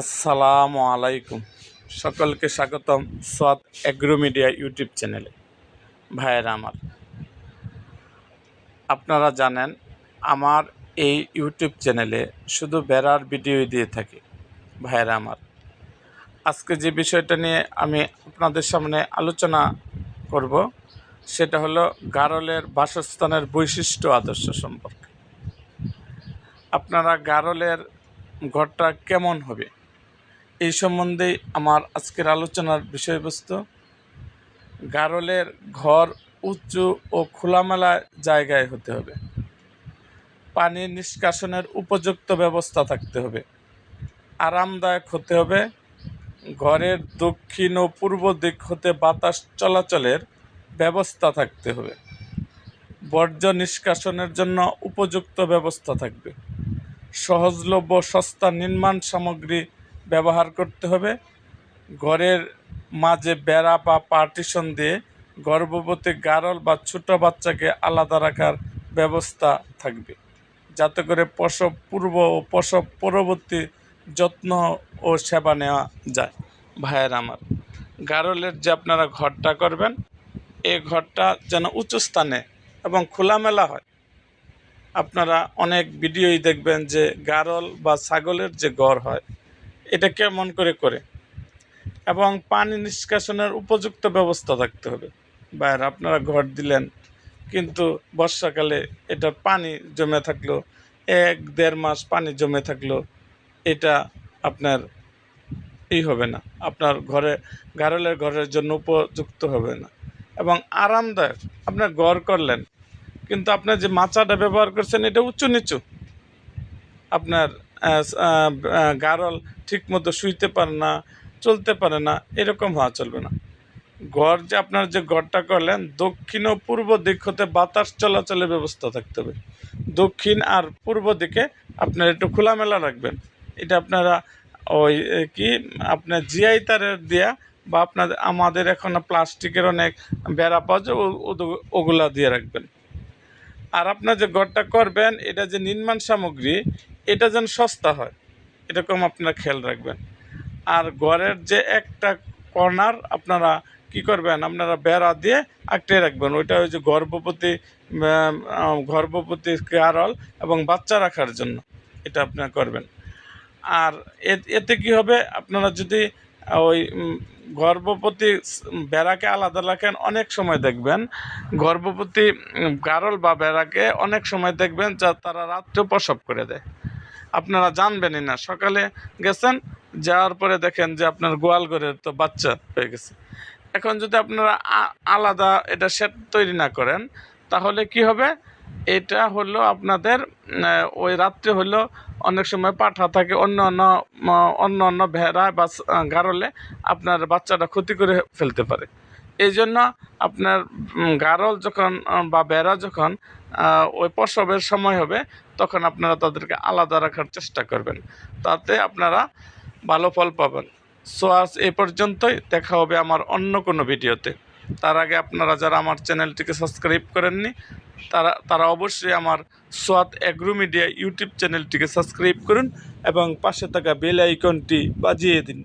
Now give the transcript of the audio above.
আসসালামু আলাইকুম। সকলকে স্বাগতম সোয়াদ অ্যাগ্রো মিডিয়া ইউটিউব চ্যানেলে। ভাইয়েরা আমার, আপনারা জানেন, আমার এই ইউটিউব চ্যানেলে শুধু বেড়ার ভিডিও দিয়ে থাকি। ভাইয়েরা আমার, আজকে যে বিষয়টা নিয়ে আমি আপনাদের সামনে আলোচনা করব, সেটা হলো গারলের বাসস্থানের বৈশিষ্ট্য আদর্শ সম্পর্কে। আপনারা গারলের ঘরটা কেমন হবে? এই সম্বন্ধেই আমার আজকের আলোচনার বিষয়বস্তু, গারলের ঘর উঁচু ও খোলামেলা জায়গায় হতে হবে। পানি নিষ্কাশনের উপযুক্ত ব্যবস্থা থাকতে হবে। আরামদায়ক হতে হবে। ঘরের দক্ষিণ ও পূর্ব দিক হতে বাতাস চলাচলের ব্যবস্থা থাকতে হবে। বর্জ্য নিষ্কাশনের জন্য উপযুক্ত ব্যবস্থা থাকবে। সহজলভ্য সস্তা নির্মাণ সামগ্রী ব্যবহার করতে হবে। ঘরের মাঝে বেড়া বা পার্টিশন দিয়ে গর্ভবতী গারল বা ছোট বাচ্চাকে আলাদা রাখার ব্যবস্থা থাকবে। যাতে করে প্রসব পূর্ব ও প্রসব পরবর্তী যত্ন ও সেবা নেওয়া যায়। ভাইয়ের আমার, গারলের যে আপনারা ঘরটা করবেন এই ঘরটা যেন উঁচু স্থানে এবং খোলামেলা হয়। আপনারা অনেক ভিডিওই দেখবেন যে গারল বা ছাগলের যে ঘর হয় এটা কেমন করে করে। এবং পানি নিষ্কাশনের উপযুক্ত ব্যবস্থা থাকতে হবে। বাইরে আপনারা ঘর দিলেন, কিন্তু বর্ষাকালে এটা পানি জমে থাকল, এক দেড় মাস পানি জমে থাকল, এটা আপনার ই হবে না। আপনার ঘরে গারলের ঘরের জন্য উপযুক্ত হবে না। এবং আরামদায়ক আপনার ঘর করলেন, কিন্তু আপনার যে মাচাটা ব্যবহার করছেন, এটা উঁচু নিচু। আপনার গারল ঠিক মতো শুইতে পারে না, চলতে পারে না, এরকম হওয়া চলবে না। ঘর যে আপনার যে ঘরটা করলেন, দক্ষিণ ও পূর্ব দিক হতে বাতাস চলাচলের ব্যবস্থা থাকতে হবে। দক্ষিণ আর পূর্ব দিকে আপনার একটু খোলামেলা রাখবেন। এটা আপনারা ওই কি, আপনার জিআই তারের দেয়া বা আপনাদের আমাদের এখন প্লাস্টিকের অনেক বেড়া পাওয়া যায় ওগুলা দিয়ে রাখবেন। আর আপনার যে ঘরটা করবেন, এটা যে নির্মাণ সামগ্রী এটা যেন সস্তা হয়, এরকম আপনারা খেয়াল রাখবেন। আর ঘরের যে একটা কর্নার, আপনারা কি করবেন? আপনারা বেড়া দিয়ে আঁকড়ে রাখবেন। ওইটা ওই যে গর্ভবতী গর্ভবতী গারল এবং বাচ্চা রাখার জন্য এটা আপনারা করবেন। আর এতে কি হবে? আপনারা যদি ওই গর্ভবতী বেড়াকে আলাদা রাখেন, অনেক সময় দেখবেন, গর্ভবতী গারল বা বেড়াকে অনেক সময় দেখবেন যা তারা রাত্রে প্রসব করে দেয়। আপনারা জানবেনই না। সকালে গেছেন, যাওয়ার পরে দেখেন যে আপনার গোয়াল ঘরের তো বাচ্চা হয়ে গেছে। এখন যদি আপনারা আলাদা এটা সেট তৈরি না করেন, তাহলে কি হবে? এটা হলো আপনাদের ওই রাত্রে হলো অনেক সময় পাঠা থাকে, অন্য অন্য অন্য অন্য ভেড়া বা গারলে আপনার বাচ্চাটা ক্ষতি করে ফেলতে পারে। এই জন্য আপনার গারল যখন, বা বেড়া যখন ওই প্রসবের সময় হবে তখন আপনারা তাদেরকে আলাদা রাখার চেষ্টা করবেন। তাতে আপনারা ভালো ফল পাবেন। সো আজ এই পর্যন্তই। দেখা হবে আমার অন্য কোনো ভিডিওতে। তার আগে আপনারা যারা আমার চ্যানেলটিকে সাবস্ক্রাইব করেননি, তারা তারা অবশ্যই আমার সোয়াত অ্যাগ্রো মিডিয়া ইউটিউব চ্যানেলটিকে সাবস্ক্রাইব করুন এবং পাশে থাকা বেল আইকনটি বাজিয়ে দিন।